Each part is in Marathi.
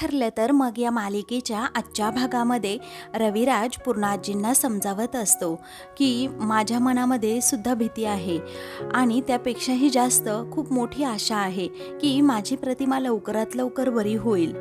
ठरलं तर मग या मालिकेच्या आजच्या भागामध्ये रविराज पूर्णाजींना समजावत असतो की माझ्या मनामध्ये सुद्धा भीती आहे आणि त्यापेक्षाही जास्त खूप मोठी आशा आहे की माझी प्रतिमा लवकरात लवकर बरी होईल.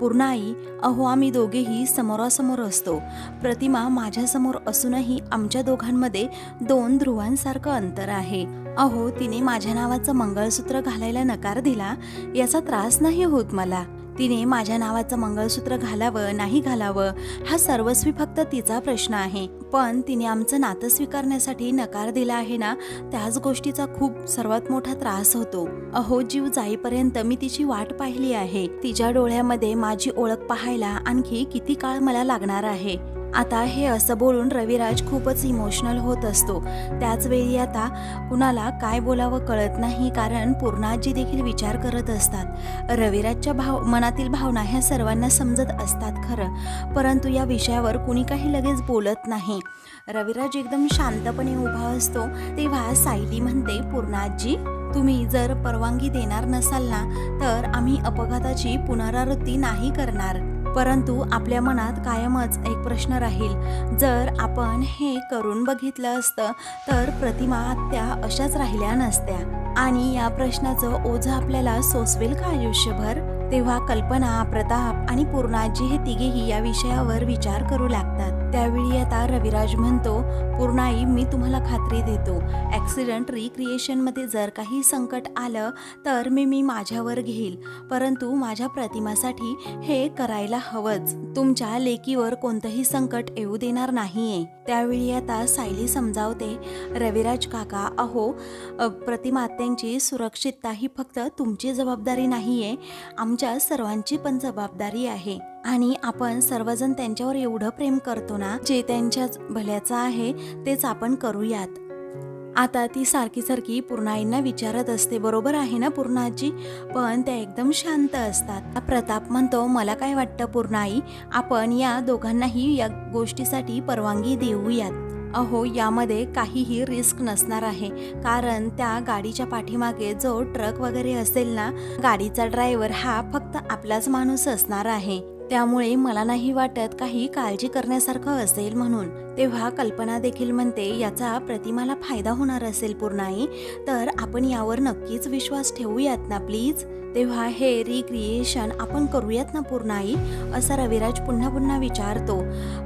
पूर्णाई अहो आम्ही दोघेही समोरासमोर असतो. प्रतिमा माझ्यासमोर असूनही आमच्या दोघांमध्ये दोन ध्रुवांसारखं अंतर आहे. अहो तिने माझ्या नावाचं मंगळसूत्र घालायला नकार दिला? याचा त्रास नाही होत मला. तिने माझ्या नावाचं मंगळसूत्र घालावं नाही घालावं हा सर्वस्वी फक्त तिचा प्रश्न आहे. पण तिने आमचं नातं स्वीकारण्यासाठी नकार दिला आहे ना त्याच गोष्टीचा खूप सर्वात मोठा त्रास होतो. अहो जीव जाईपर्यंत मी तिची वाट पाहिली आहे. तिच्या डोळ्यामध्ये माझी ओळख पाहायला आणखी किती काळ मला लागणार आहे? आता हे असं बोलून रविराज खूपच इमोशनल होत असतो. त्याचवेळी आता कुणाला काय बोलावं कळत नाही कारण पूर्णाजी देखील विचार करत असतात. रविराजच्या भाव मनातील भावना ह्या सर्वांना समजत असतात खरं. परंतु या विषयावर कुणी काही लगेच बोलत नाही. रविराज एकदम शांतपणे उभा असतो. तेव्हा सायली म्हणते पूर्णाजी तुम्ही जर परवानगी देणार नसाल ना तर आम्ही अपघाताची पुनरावृत्ती नाही करणार. परंतु आपल्या मनात कायमच एक प्रश्न राहील. जर आपण हे करून बघितलं असतं तर प्रतिमा त्या अशाच राहिल्या नसत्या. आणि या प्रश्नाचं ओझं आपल्याला सोसवेल का आयुष्यभर? तेव्हा कल्पना प्रताप आणि पूर्णाजी हे तिघेही या विषयावर विचार करू लागतात. त्यावेळी आता रविराज म्हणतो पूर्णाई मी तुम्हाला खात्री देतो. ॲक्सिडेंट रिक्रिएशनमध्ये जर काही संकट आलं तर मी मी माझ्यावर घेईल. परंतु माझ्या प्रतिमासाठी हे करायला हवंच. तुमच्या लेकीवर कोणतंही संकट येऊ देणार नाहीये. त्यावेळी आता सायली समजावते रविराज काका अहो प्रतिमात्यांची सुरक्षितता ही फक्त तुमची जबाबदारी नाहीये. आमच्या सर्वांची पण जबाबदारी आहे. आणि आपण सर्वजण त्यांच्यावर एवढं प्रेम करतो ना जे त्यांच्याच भल्याचं आहे तेच आपण करूयात. आता ती सारखी सारखी पूर्णाईंना विचारत असते बरोबर आहे ना पूर्णाजी? पण त्या एकदम शांत असतात. प्रताप म्हणतो मला काय वाटतं पूर्णाई आपण या दोघांनाही या गोष्टीसाठी परवानगी देऊयात. अहो यामध्ये काहीही रिस्क नसणार आहे. कारण त्या गाडीच्या पाठीमागे जो ट्रक वगैरे असेल ना गाडीचा ड्रायव्हर हा फक्त आपलाच माणूस असणार आहे. त्यामुळे मला नाही वाटत काही काळजी करण्यासारखं असेल म्हणून. तेव्हा कल्पना देखील म्हणते याचा प्रतिमाला फायदा होणार असेल पूर्णाई तर आपण यावर नक्कीच विश्वास ठेवूयात ना प्लीज? तेव्हा हे रिक्रिएशन आपण करूयात ना पूर्णाई? असा रविराज पुन्हा पुन्हा विचारतो.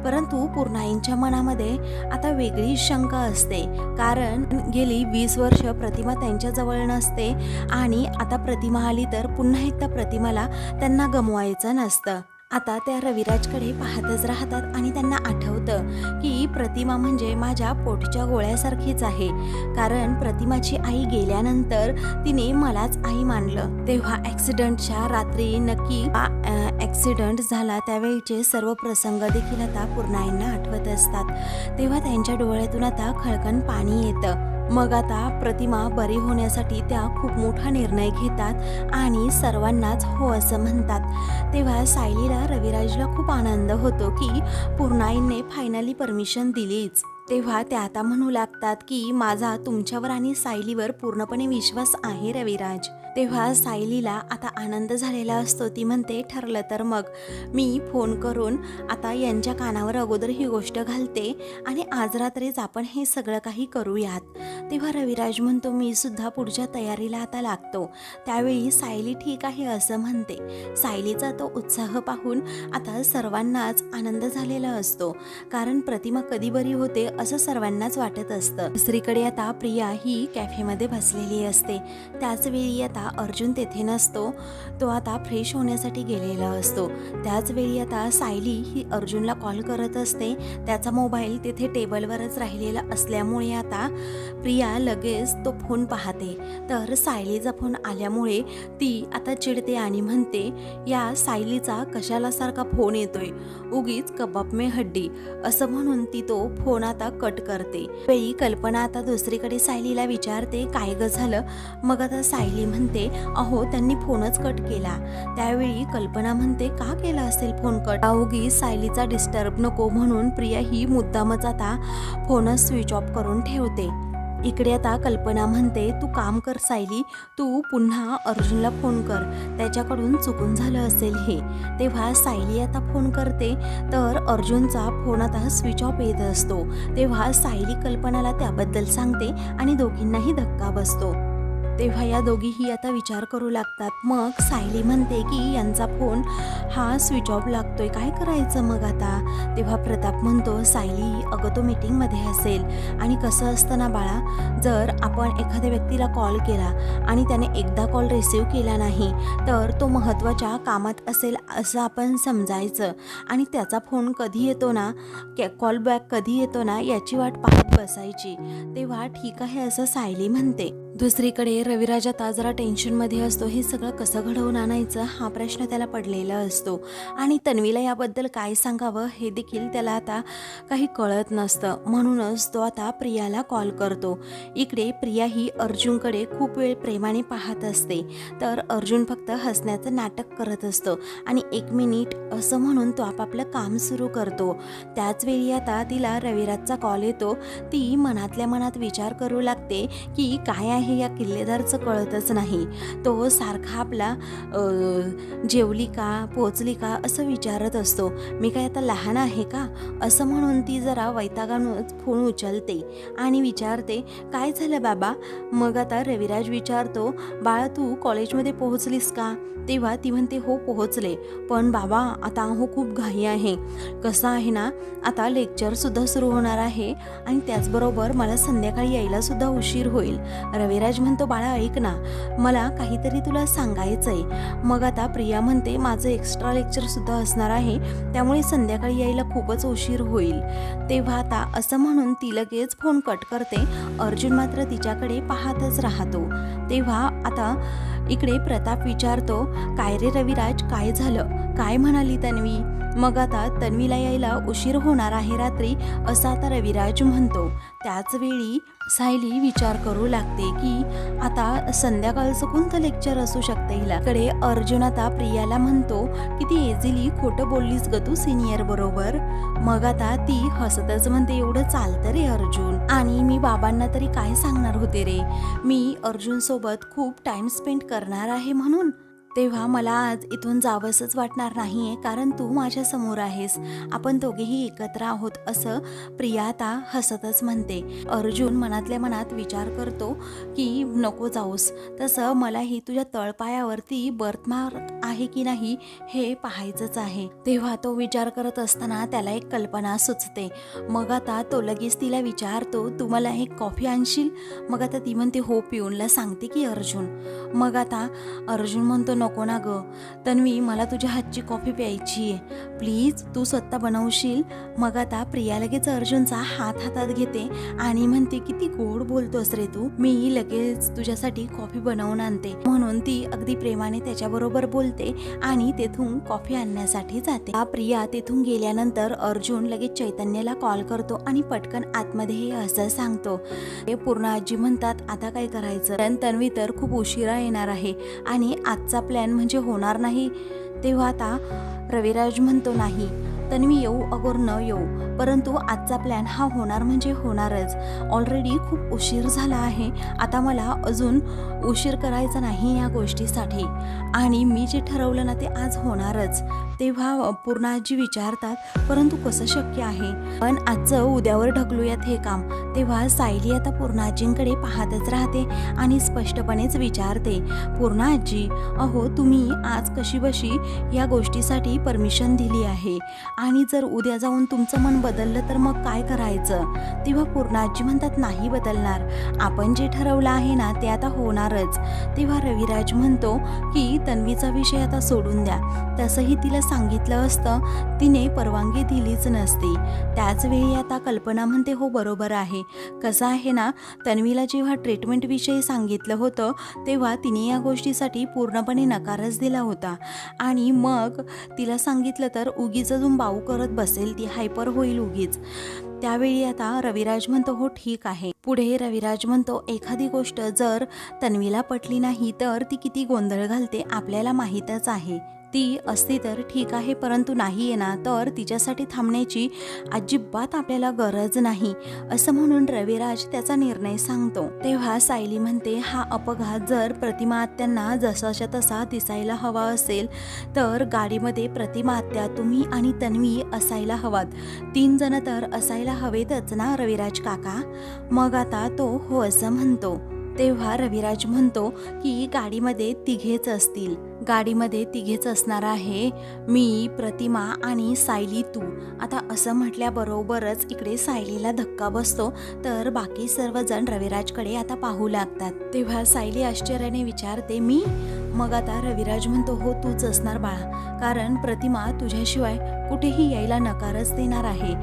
परंतु पूर्णाईंच्या मनामध्ये आता वेगळी शंका असते. कारण गेली वीस वर्ष प्रतिमा त्यांच्याजवळ नसते आणि आता प्रतिमा आली तर पुन्हा एकदा प्रतिमाला त्यांना गमवायचं नसतं. आता त्या रविराजकडे पाहतच राहतात आणि त्यांना आठवतं की प्रतिमा म्हणजे माझ्या पोटच्या गोळ्यासारखीच आहे. कारण प्रतिमाची आई गेल्यानंतर तिने मलाच आई मानलं. तेव्हा ॲक्सिडंटच्या रात्री नक्की ॲक्सिडंट झाला त्यावेळीचे सर्व प्रसंग देखील आता पूर्णाईंना आठवत असतात. तेव्हा त्यांच्या डोळ्यातून आता खळकण पाणी येतं. मग आता प्रतिमा बरी होण्यासाठी त्या खूप मोठा निर्णय घेतात आणि सर्वांनाच हो असं म्हणतात. तेव्हा सायलीला रविराजला खूप आनंद होतो की पूर्णाईने फायनली परमिशन दिलीच. तेव्हा त्या आता म्हणू लागतात की माझा तुमच्यावर आणि सायलीवर पूर्णपणे विश्वास आहे रविराज. तेव्हा सायलीला आता आनंद झालेला असतो. ती म्हणते ठरलं तर मग. मी फोन करून आता यांच्या कानावर अगोदर ही गोष्ट घालते आणि आज रात्रीच आपण हे सगळं काही करूयात. तेव्हा रविराज म्हणतो मी सुद्धा पुढच्या तयारीला आता लागतो. त्यावेळी सायली ठीक आहे असं म्हणते. सायलीचा तो उत्साह पाहून आता सर्वांनाच आनंद झालेला असतो. कारण प्रतिमा कधी बरी होते असं सर्वांनाच वाटत असतं. दुसरीकडे आता प्रिया ही कॅफेमध्ये बसलेली असते. त्याचवेळी आता अर्जुन तेथे नसतो. तो आता फ्रेश होण्यासाठी गेलेला असतो. त्याचवेळी आता सायली ही अर्जुनला कॉल करत असते. त्याचा मोबाईल तिथे टेबलवरच राहिलेला असल्यामुळे आता प्रिया लगेच तो फोन पाहते. तर सायलीचा फोन आल्यामुळे ती आता चिडते आणि म्हणते या सायलीचा कशाला सारखा फोन येतोय? उगीच कबाब में हड्डी. असं म्हणून ती तो फोन आता कट करते. वेळी कल्पना आता दुसरीकडे सायलीला विचारते काय ग झालं? मग आता सायली म्हणते अहो त्यांनी फोनच कट केला. त्यावेळी कल्पना म्हणते का केला असेल फोन कट? उगी सायलीचा डिस्टर्ब नको म्हणून प्रिया ही मुद्दामच आता फोनच स्विच ऑफ करून ठेवते. इकडे आता कल्पना म्हणते तू काम कर सायली तू पुन्हा अर्जुनला फोन कर. त्याच्याकडून चुकून झालं असेल हे. तेव्हा सायली आता फोन करते तर अर्जुनचा फोन आता स्विच ऑफ येत असतो. तेव्हा सायली कल्पनाला त्याबद्दल सांगते आणि दोघींनाही धक्का बसतो. तेव्हा या दोघीही आता विचार करू लागतात. मग सायली म्हणते की यांचा फोन हा स्विच ऑफ लागतोय. काय करायचं मग आता? तेव्हा प्रताप म्हणतो सायली अगं तो मीटिंगमध्ये असेल. आणि कसं असतं ना बाळा जर आपण एखाद्या व्यक्तीला कॉल केला आणि त्याने एकदा कॉल रिसिव्ह केला नाही तर तो महत्त्वाच्या कामात असेल असं आपण समजायचं. आणि त्याचा फोन कधी येतो ना कॉल बॅक कधी येतो ना याची वाट पाहत बसायची. तेव्हा ठीक आहे असं सायली म्हणते. दुसरीकडे रविराज आता जरा टेन्शनमध्ये असतो. हे सगळं कसं घडवून आणायचं हा प्रश्न त्याला पडलेला असतो. आणि तन्वीला याबद्दल काय सांगावं हे देखील त्याला आता काही कळत नसतं. म्हणूनच तो आता प्रियाला कॉल करतो. इकडे प्रिया ही अर्जुनकडे खूप वेळ प्रेमाने पाहत असते. तर अर्जुन फक्त हसण्याचं नाटक करत असतो. आणि एक मिनिट असं म्हणून तो आपापलं काम सुरू करतो. त्याचवेळी आता तिला रविराजचा कॉल येतो. ती मनातल्या मनात विचार करू लागते की काय आहे या किल्लेदारचं कळतच नाही. तो सारखा आपला जेवली का पोचली का असं विचारत असतो. मी काय आता लहान आहे का? असं म्हणून ती जरा वैतागानच फोन उचलते आणि विचारते काय झालं बाबा? मग आता रविराज विचारतो बाळा तू कॉलेजमध्ये पोहोचलीस का? तेव्हा ती म्हणते हो पोहोचले. पण बाबा आता हो खूप घाई आहे. कसं आहे ना आता लेक्चरसुद्धा सुरू होणार आहे आणि त्याचबरोबर मला संध्याकाळी यायलासुद्धा उशीर होईल. कविराज म्हणतो बाळा ऐक ना मला काहीतरी तुला सांगायचं आहे मग आता प्रिया म्हणते माझं एक्स्ट्रा लेक्चरसुद्धा असणार आहे त्यामुळे संध्याकाळी यायला खूपच उशीर होईल. तेव्हा आता असं म्हणून ती लगेच फोन कट करते. अर्जुन मात्र तिच्याकडे पाहतच राहतो. तेव्हा आता इकडे प्रताप विचारतो काय रे रविराज काय झालं? काय म्हणाली तन्वी? मग आता तन्वीला यायला उशीर होणार आहे रात्री असं आता रविराज म्हणतो. त्याचवेळी सायली विचार करू लागते की आता संध्याकाळचं कोणतं लेक्चर असू शकतं हिला कडे अर्जुन आता प्रियाला म्हणतो की ती एझिली खोटं बोललीस ग तू सिनियर बरोबर. मग आता ती हसतच म्हणते एवढं चालतं रे अर्जुन. आणि मी बाबांना तरी काय सांगणार होते रे? मी अर्जुन सोबत खूप टाइम स्पेंड करणार आहे म्हणून तेव्हा मला आज इथून जावंसंच वाटणार नाही आहे कारण तू माझ्यासमोर आहेस. आपण दोघेही एकत्र आहोत असं प्रिया आता हसतच म्हणते. अर्जुन मनातल्या मनात विचार करतो की नको जाऊस. तसं मलाही तुझ्या तळपायावरती बर्थमार्क आहे की नाही हे पाहायचंच आहे. तेव्हा तो विचार करत असताना त्याला एक कल्पना सुचते. मग आता तो लगेच तिला विचारतो तू मला एक कॉफी आणशील? मग आता ती म्हणते हो पिऊनला सांगते की अर्जुन. मग आता अर्जुन म्हणतो नको ना ग. तन्वी मला तुझ्या हातची कॉफी प्यायची आहे. प्लीज तू स्वतः बनवशील? मग आता प्रिया लगेच अर्जुनचा हात हातात घेते आणि म्हणते किती गोड बोलतोस रे तू. मी लगेच तुझ्यासाठी कॉफी बनवून आणते. म्हणून ती अगदी प्रेमाने त्याच्याबरोबर बोलते आणि तेथून कॉफी आणण्यासाठी जाते. प्रिया तेथून गेल्यानंतर अर्जुन लगेच चैतन्याला कॉल करतो आणि पटकन आतमध्ये हे असं सांगतो. हे पूर्ण आजी म्हणतात आता काय करायचं? तन्वी तर खूप उशिरा येणार आहे आणि आजचा प्लॅन म्हणजे होणार नाही. तेव्हा आता रविराज म्हणतो नाही. तन्वी येऊ अगोर न येऊ. परंतु आजचा प्लॅन हा होणार म्हणजे होणारच. ऑलरेडी खूप उशीर झाला आहे. आता मला अजून उशीर करायचा नाही या गोष्टीसाठी. आणि मी जे ठरवलं ना ते आज होणारच. तेव्हा पूर्णाजी विचारतात परंतु कसं शक्य आहे? पण आजचं उद्यावर ढकलूयात हे काम. तेव्हा सायली आता पूर्णाजींकडे पाहतच राहते आणि स्पष्टपणेच विचारते पूर्णाजी अहो तुम्ही आज कशी बशी या गोष्टीसाठी परमिशन दिली आहे? आणि जर उद्या जाऊन तुमचं मन बदललं तर मग काय करायचं? तेव्हा पूर्णाजी म्हणतात नाही बदलणार. आपण जे ठरवलं आहे ना ते आता होणारच. तेव्हा रविराज म्हणतो की तन्वीचा विषय आता सोडून द्या. तसंही तिला सांगितलं असतं. तिने परवानगी दिलीच नसती. त्याचवेळी आता कल्पना म्हणते हो बरोबर आहे. कसं आहे ना तन्वीला जेव्हा ट्रीटमेंटविषयी सांगितलं होतं तेव्हा तिने या गोष्टीसाठी पूर्णपणे नकारच दिला होता. आणि मग तिला सांगितलं तर उगीच अजून बाऊ करत बसेल ती हायपर होईल उगीच. त्यावेळी आता रविराज म्हणतो हो ठीक आहे. पुढे रविराज म्हणतो एखादी गोष्ट जर तन्वीला पटली नाही तर ती किती गोंधळ घालते आपल्याला माहीतच आहे. ती असती तर ठीक आहे परंतु नाही आहे ना. तर तिच्यासाठी थांबण्याची अजिबात आपल्याला गरज नाही असं म्हणून रविराज त्याचा निर्णय सांगतो. तेव्हा सायली म्हणते हा अपघात जर प्रतिमा आत्यांना जसाच्या तसा दिसायला हवा असेल तर गाडीमध्ये प्रतिमा आत्या तुम्ही आणि तन्वी असायला हवात. तीन जण तर असायला हवेतच ना रविराज काका? मग आता तो हो असं म्हणतो. तेव्हा रविराज म्हणतो की गाडीमध्ये तिघेच असतील. गाडीमध्ये तिघेच असणार आहे. मी प्रतिमा आणि सायली तू. आता असं म्हटल्याबरोबरच इकडे सायलीला धक्का बसतो. तर बाकी सर्वजण रविराजकडे आता पाहू लागतात. तेव्हा सायली आश्चर्याने विचारते मी? मग आता रविराज म्हणतो हो तूच असणार बाळा. कारण प्रतिमा तुझ्याशिवाय कुठेही यायला नकारच देणार आहे.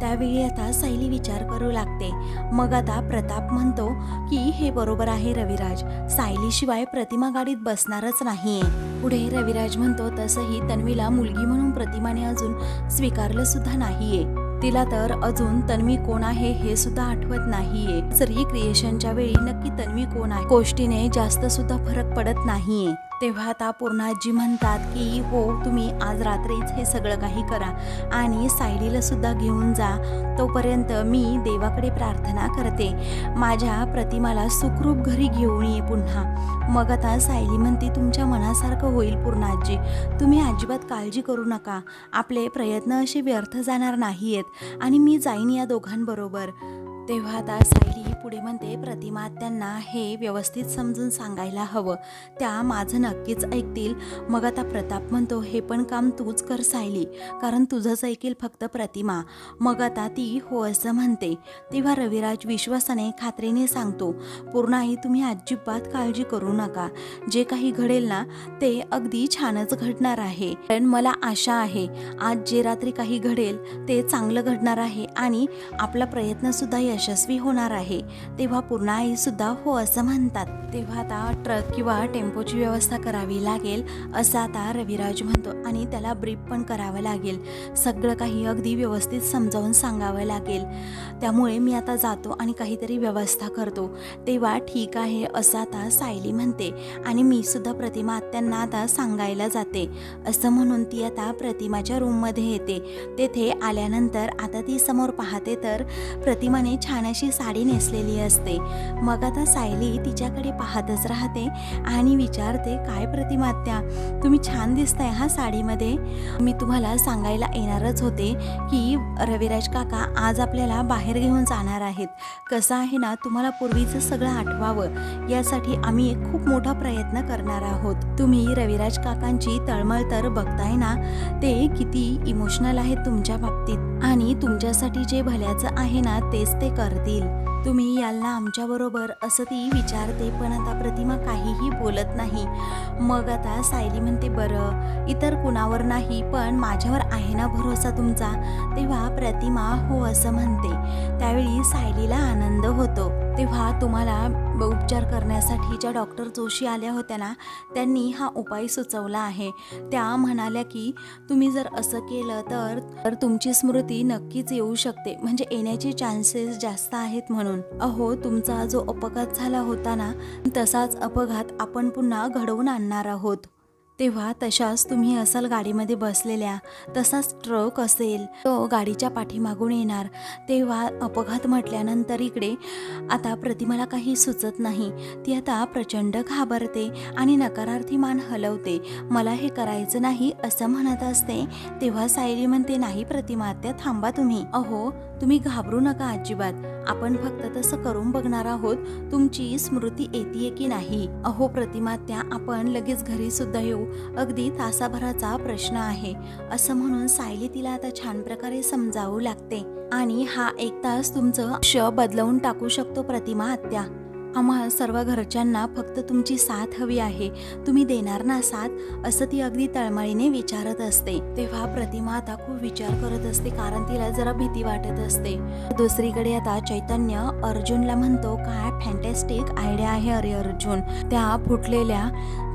त्यावेळी आता सायली विचार करू लागते. मग आता प्रताप म्हणतो की हे बरोबर आहे रविराज. सायलीशिवाय प्रतिमा गाडीत बसणारच नाहीये. पुढे रविराज म्हणतो तसंही तन्वीला मुलगी म्हणून प्रतिमाने अजून स्वीकारलं सुद्धा नाहीये. तिला तर अजून तन्वी कोण आहे हे सुद्धा आठवत नाहीये. जरी क्रिएशनच्या वेळी नक्की तन्वी कोण आहे? गोष्टीने जास्त सुद्धा फरक पडत नाहीये. तेव्हा आता पूर्णाजी म्हणतात की हो तुम्ही आज रात्रीच हे सगळं काही करा आणि सायलीला सुद्धा घेऊन जा. तोपर्यंत मी देवाकडे प्रार्थना करते. माझ्या प्रतिमाला सुखरूप घरी घेऊन ये पुन्हा. मग आता सायली म्हणते तुमच्या मनासारखं होईल पूर्णाजी. तुम्ही अजिबात काळजी करू नका. आपले प्रयत्न असे व्यर्थ जाणार नाहीयेत आणि मी जाईन या दोघांबरोबर. तेव्हा आता सायली पुढे म्हणते प्रतिमा त्यांना हे व्यवस्थित समजून सांगायला हवं. त्या माझं नक्कीच ऐकतील. मग आता प्रताप म्हणतो हे पण काम तूच कर सायली. कारण तुझंच ऐकेल फक्त प्रतिमा. मग आता ती हो असं म्हणते. तेव्हा रविराज विश्वासाने खात्रीने सांगतो पूर्ण आई तुम्ही अजिबात काळजी करू नका. जे काही घडेल ना ते अगदी छानच घडणार आहे. पण मला आशा आहे आज जे रात्री काही घडेल ते चांगलं घडणार आहे आणि आपला प्रयत्न सुद्धा यशस्वी होणार आहे. तेव्हा पूर्ण आईसुद्धा हो असं म्हणतात. तेव्हा आता ट्रक किंवा टेम्पोची व्यवस्था करावी लागेल असं आता रविराज म्हणतो आणि त्याला ब्रीफ पण करावं लागेल. सगळं काही अगदी व्यवस्थित समजावून सांगावं लागेल. त्यामुळे मी आता जातो आणि काहीतरी व्यवस्था करतो. तेव्हा ठीक आहे असं आता सायली म्हणते आणि मी सुद्धा प्रतिमा आत्यांना आता सांगायला जाते. असं म्हणून ती आता प्रतिमाच्या रूममध्ये येते. तेथे आल्यानंतर आता ती समोर पाहते तर प्रतिमाने छान अशी साडी नेसलेली असते. मग आता सायली तिच्याकडे पाहतच राहते आणि विचारते काय प्रतिमात्या तुम्ही छान दिसताय हा साडीमध्ये. मी तुम्हाला सांगायला येणारच होते की रविराज काका आज आपल्याला बाहेर घेऊन जाणार आहेत. कसं आहे ना तुम्हाला पूर्वीचं सगळं आठवावं. यासाठी आम्ही एक खूप मोठा प्रयत्न करणार आहोत. तुम्ही रविराज काकांची तळमळ तर बघताय ना ते किती इमोशनल आहेत तुमच्या बाबतीत. आणि तुमच्यासाठी जे भल्याचं आहे ना तेच ते करतील. तुम्ही यांना आमच्याबरोबर असं ती विचारते पण आता प्रतिमा काहीही बोलत नाही. मग आता सायली म्हणते बरं इतर कुणावर नाही पण माझ्यावर आहे ना भरोसा तुमचा? तेव्हा प्रतिमा हो असं म्हणते. त्यावेळी सायलीला आनंद होतो. तेव्हा तुम्हाला उपचार करण्यासाठी ज्या डॉक्टर जोशी आल्या होत्या ना त्यांनी हा उपाय सुचवला आहे. त्या म्हणाल्या की तुम्ही जर असं केलं तर तर तुमची स्मृती नक्कीच येऊ शकते. म्हणजे येण्याचे चान्सेस जास्त आहेत म्हणून. अहो तुमचा जो अपघात झाला होता ना तसाच अपघात आपण पुन्हा घडवून आणणार आहोत. तेव्हा तशाच तुम्ही असाल गाडीमध्ये बसलेल्या तसाच ट्रक असेल तो गाडीच्या पाठीमागून येणार. तेव्हा अपघात म्हटल्यानंतर इकडे आता प्रतिमाला काही सुचत नाही. ती आता प्रचंड घाबरते आणि नकारार्थी मान हलवते. मला हे करायचं नाही असं म्हणत असते तेव्हा सायली म्हणते नाही प्रतिमा त्या थांबा तुम्ही. अहो तुम्ही घाबरू नका अजिबात. आपण फक्त तसं करून बघणार आहोत तुमची स्मृती येते की नाही? अहो प्रतिमा त्या आपण लगेच घरी सुद्धा येऊ. अगदी तासाभराचा प्रश्न आहे. असं म्हणून सायली तिला आता छान प्रकारे समजावू लागते. आणि हा एक तास तुमचं क्ष बदलवून टाकू शकतो प्रतिमा आत्या. आम्हा सर्व घरच्यांना फक्त तुमची साथ हवी आहे. तुम्ही देणार ना साथ? असं ती अगदी तळमळीने विचारत असते. तेव्हा प्रतिमा आता खूप विचार करत असते कारण तिला जरा भीती वाटत असते. दुसरीकडे आता चैतन्य अर्जुनला म्हणतो काय फॅन्टॅस्टिक आयडिया आहे अरे अर्जुन. त्या फुटलेल्या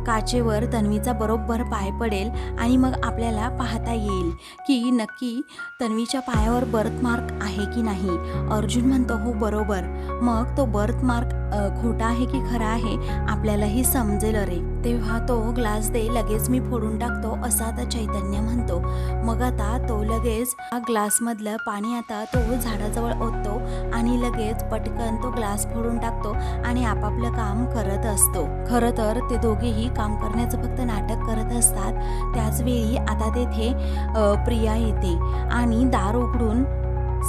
काचेवर तन्वीचा बरोबर पाय पडेल आणि मग आपल्याला पाहता येईल की नक्की तन्वीच्या पायावर बर्थ मार्क आहे की नाही. अर्जुन म्हणतो हो बरोबर. मग तो बर्थ मार्क खोटा आहे की खरा आहे आपल्यालाही समजेल अरे. तेव्हा तो ग्लास दे लगेच मी फोडून टाकतो असा आता चैतन्य म्हणतो. मग आता तो लगेच हा ग्लासमधलं पाणी आता तो झाडाजवळ ओततो आणि लगेच पटकन तो ग्लास फोडून टाकतो आणि आपापलं काम करत असतो. खरं तर ते दोघेही काम करण्याचं फक्त नाटक करत असतात. त्याचवेळी आता तेथे प्रिया येते आणि दार उघडून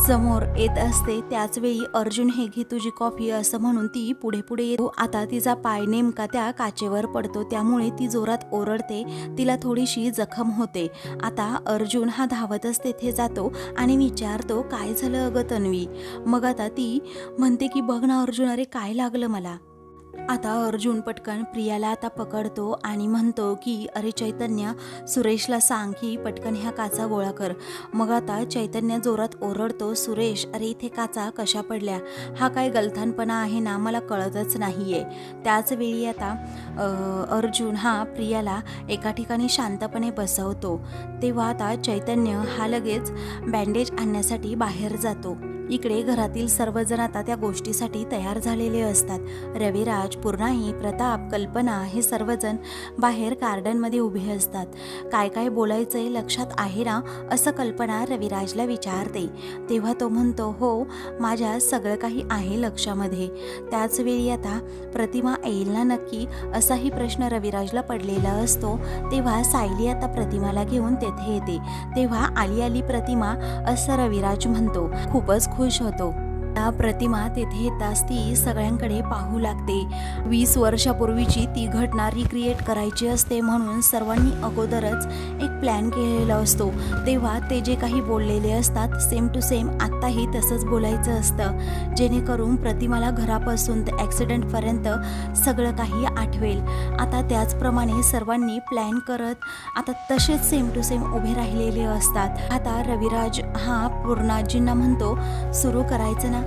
समोर येत असते. त्याचवेळी अर्जुन हे घे तुझी कॉफी असं म्हणून ती पुढे पुढे येतो. आता तिचा पाय नेमका त्या काचेवर पडतो. त्यामुळे ती जोरात ओरडते. तिला थोडीशी जखम होते. आता अर्जुन हा धावतच तेथे जातो आणि विचारतो काय झालं अगं तन्वी? मग आता ती म्हणते की बघ ना अर्जुन अरे काय लागलं मला? आता अर्जुन पटकन प्रियाला आता पकडतो आणि म्हणतो की अरे चैतन्य सुरेशला सांग की पटकन ह्या काचा गोळा कर. मग आता चैतन्य जोरात ओरडतो सुरेश अरे इथे काचा कशा पडल्या? हा काय गलथानपणा आहे ना मला कळतच नाहीये. आहे त्याचवेळी आता अर्जुन हा प्रियाला एका ठिकाणी शांतपणे बसवतो. तेव्हा आता चैतन्य हा लगेच बँडेज आणण्यासाठी बाहेर जातो. इकडे घरातील सर्वजण आता त्या गोष्टीसाठी तयार झालेले असतात. रविराज पूर्णाही प्रताप कल्पना हे सर्वजण बाहेर गार्डनमध्ये उभे असतात. काय काय बोलायचंय लक्षात आहे ना असं कल्पना रविराजला विचारते. तेव्हा तो म्हणतो हो माझ्या सगळं काही आहे लक्षामध्ये. त्याचवेळी आता प्रतिमा येईल ना नक्की? असाही प्रश्न रविराजला पडलेला असतो. तेव्हा सायली आता प्रतिमाला घेऊन तेथे येते. तेव्हा आली आली प्रतिमा असं रविराज म्हणतो. खूपच खुश होतो आता प्रतिमा तेथे येताच ती सगळ्यांकडे पाहू लागते. वीस वर्षापूर्वीची ती घटना रिक्रिएट करायची असते म्हणून सर्वांनी अगोदरच एक प्लॅन केलेला असतो. तेव्हा ते जे काही बोललेले असतात सेम टू सेम आत्ताही तसंच बोलायचं असतं. जेणेकरून प्रतिमाला घरापासून ते ॲक्सिडेंटपर्यंत सगळं काही आठवेल. आता त्याचप्रमाणे सर्वांनी प्लॅन करत आता तसेच सेम टू सेम उभे राहिलेले असतात. आता रविराज हा पूर्णाजींना म्हणतो सुरू करायचं ना?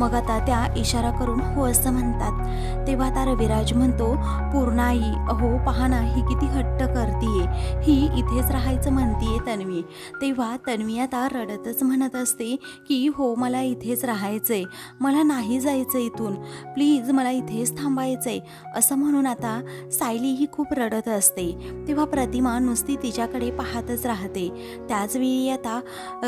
मग आता त्या इशारा करून हो असं म्हणतात. तेव्हा आता रविराज म्हणतो पूर्णाई अहो पहा ना ही किती हट्ट करतीये. ही इथेच राहायचं म्हणतीये तन्वी. तेव्हा तन्वी आता रडतच म्हणत असते की हो मला इथेच राहायचंय. मला नाही जायचं इथून. प्लीज मला इथेच थांबायचंय. असं म्हणून आता सायली ही खूप रडत असते. तेव्हा प्रतिमा नुसती तिच्याकडे पाहतच राहते. त्याचवेळी आता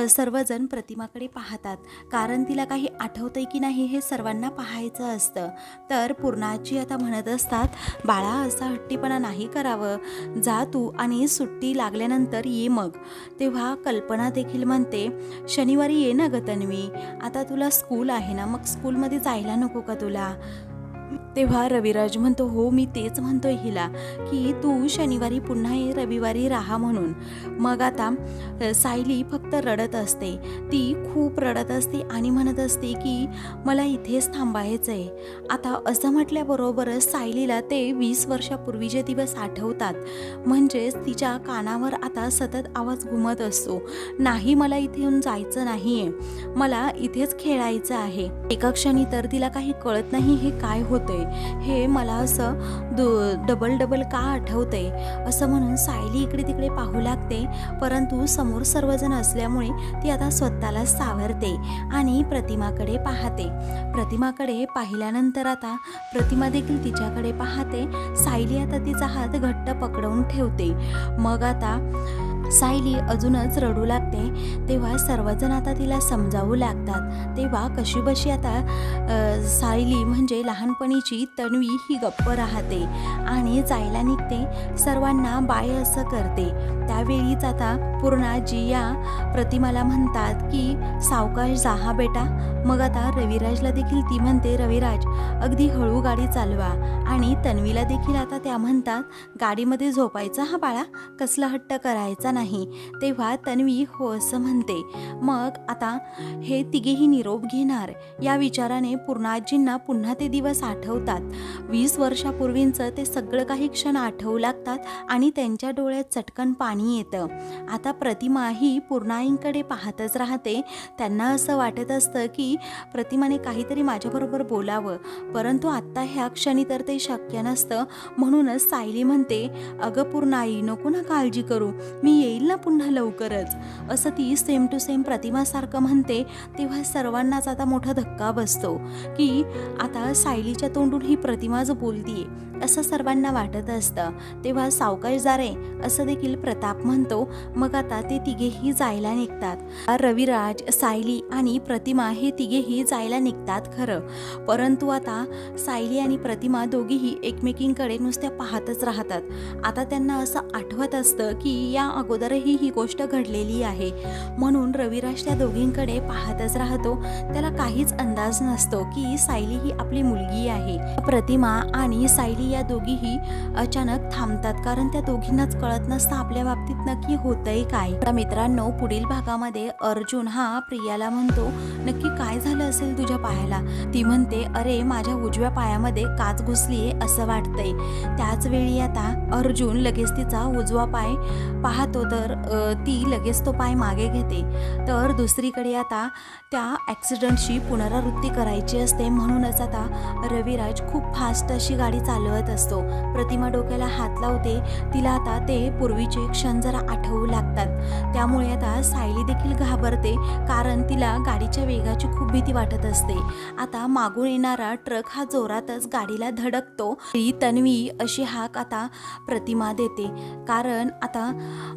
सर्वजण प्रतिमाकडे पाहतात. कारण तिला काही आठवतंय की नाही हे सर्वांना पाहायचं असतं. तर पूर्णाची आता म्हणत असतात बाळा असा हट्टीपणा नाही करावं. जा तू आणि सुट्टी लागल्यानंतर ये मग. तेव्हा कल्पना देखील म्हणते शनिवारी ये ना ग तन्वी. आता तुला स्कूल आहे ना मग स्कूलमध्ये जायला नको का तुला? तेव्हा रविराज म्हणतो हो मी तेच म्हणतोय हिला की तू शनिवारी पुन्हा ये रविवारी राहा म्हणून. मग आता सायली फक्त रडत असते. ती खूप रडत असते आणि म्हणत असते की मला इथेच थांबायचं आहे आता असं म्हटल्याबरोबरच सायलीला ते वीस वर्षापूर्वीचे दिवस आठवतात म्हणजेच तिच्या कानावर आता सतत आवाज घुमत असतो. नाही मला इथेहून जायचं नाही आहे मला इथेच खेळायचं आहे. एका क्षणी तर तिला काही कळत नाही हे काय होते. हे मला असं दु डबल डबल का आठवते? असं म्हणून सायली इकडे तिकडे पाहू लागते. परंतु समोर सर्वजण असल्यामुळे ती आता स्वतःला सावरते आणि प्रतिमाकडे पाहते. प्रतिमाकडे पाहिल्यानंतर आता प्रतिमा देखील तिच्याकडे पाहते. सायली आता तिचा हात घट्ट पकडवून ठेवते. मग आता सायली अजूनच रडू लागते. तेव्हा सर्वजण आता तिला समजावू लागतात. तेव्हा कशीबशी आता सायली म्हणजे लहानपणीची तन्वी ही गप्प राहते आणि जायला निघते. सर्वांना बाय असं करते. त्यावेळीच आता पूर्णाजी या प्रतिमाला म्हणतात की सावकाश जा हा बेटा. मग आता रविराजला देखील ती म्हणते रविराज अगदी हळू गाडी चालवा आणि तन्वीला देखील आता त्या म्हणतात गाडीमध्ये झोपायचा हा बाळा कसला हट्ट करायचा नाही. तेव्हा तन्वी हो असं म्हणते. मग आता हे तिघेही निरोप घेणार. या विचाराने पूर्णाजींना पुन्हा ते दिवस आठवतात. वीस वर्षापूर्वींचं ते सगळं काही क्षण आठवू लागतात आणि त्यांच्या डोळ्यात चटकन पाणी येतं. आता प्रतिमा ही पूर्णाईंकडे पाहतच राहते त्यांना असं वाटत असतं की प्रतिमाने काहीतरी माझ्याबरोबर बोलावं. परंतु आत्ता ह्या क्षणी तर ते शक्य नसतं. म्हणूनच सायली म्हणते अगं पूर्णाई नको ना काळजी करू. मी येईल ना पुन्हा लवकरच. असं ती सेम टू सेम प्रतिमासारखं म्हणते तेव्हा सर्वांनाच आता मोठा धक्का बसतो की आता सायलीच्या तोंडून ही प्रतिमाच बोलतीये असं सर्वांना वाटत असतं. तेव्हा सावकाश जा रे असं देखील प्रताप म्हणतो. मग आता ते तिघेही जायला निघतात. रविराज सायली आणि प्रतिमा हे तिघेही जायला निघतात खरं. परंतु आता सायली आणि प्रतिमा दोघीही एकमेकींकडे नुसत्या पाहतच राहतात. आता त्यांना असं आठवत असतं की या अगोदरही ही गोष्ट घडलेली आहे. म्हणून रविराज त्या दोघींकडे पाहतच राहतो. त्याला काहीच अंदाज नसतो की सायली ही आपली मुलगी आहे. प्रतिमा आणि सायली या दोघीही अचानक थांबतात कारण त्या दोघींनाच कळत नसतं आपल्या बाबतीत नक्की होतंय काय? तर मित्रांनो पुढील भागामध्ये अर्जुन हा प्रियाला म्हणतो नक्की काय झालं असेल तुझ्या पायाला? ती म्हणते अरे माझ्या उजव्या पायामध्ये काच घुसलीये असं वाटतंय. त्याच वेळी आता अर्जुन लगेच तिचा उजवा पाय पाहतो तर ती लगेच तो पाय मागे घेते. तर दुसरीकडे आता त्या ॲक्सिडेंटची पुनरावृत्ती करायची असते म्हणूनच आता रविराज खूप फास्ट अशी गाडी चालवत असतो. प्रतिमा डोक्याला हात लावते. तिला आता ते पूर्वीचे क्षण जरा आठवू लागतात. त्यामुळे आता सायली देखील घाबरते कारण तिला गाडीच्या वेगाची खूप भीती वाटत असते. आता मागून येणारा ट्रक हा जोरातच गाडीला धडकतो. ती तन्वी अशी हाक आता प्रतिमा देते. कारण आता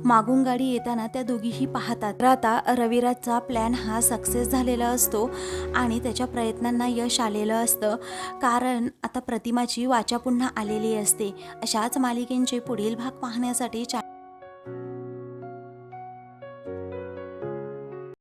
मागून गाडी येताना त्या दोघीही पाहतात. तर आता रविराजचा प्लॅन हा सक्सेस झालेला असतो आणि त्याच्या प्रयत्नांना यश आलेलं असतं. कारण आता प्रतिमाची वाचा पुन्हा आलेली असते. अशाच मालिकेंचे पुढील भाग पाहण्यासाठी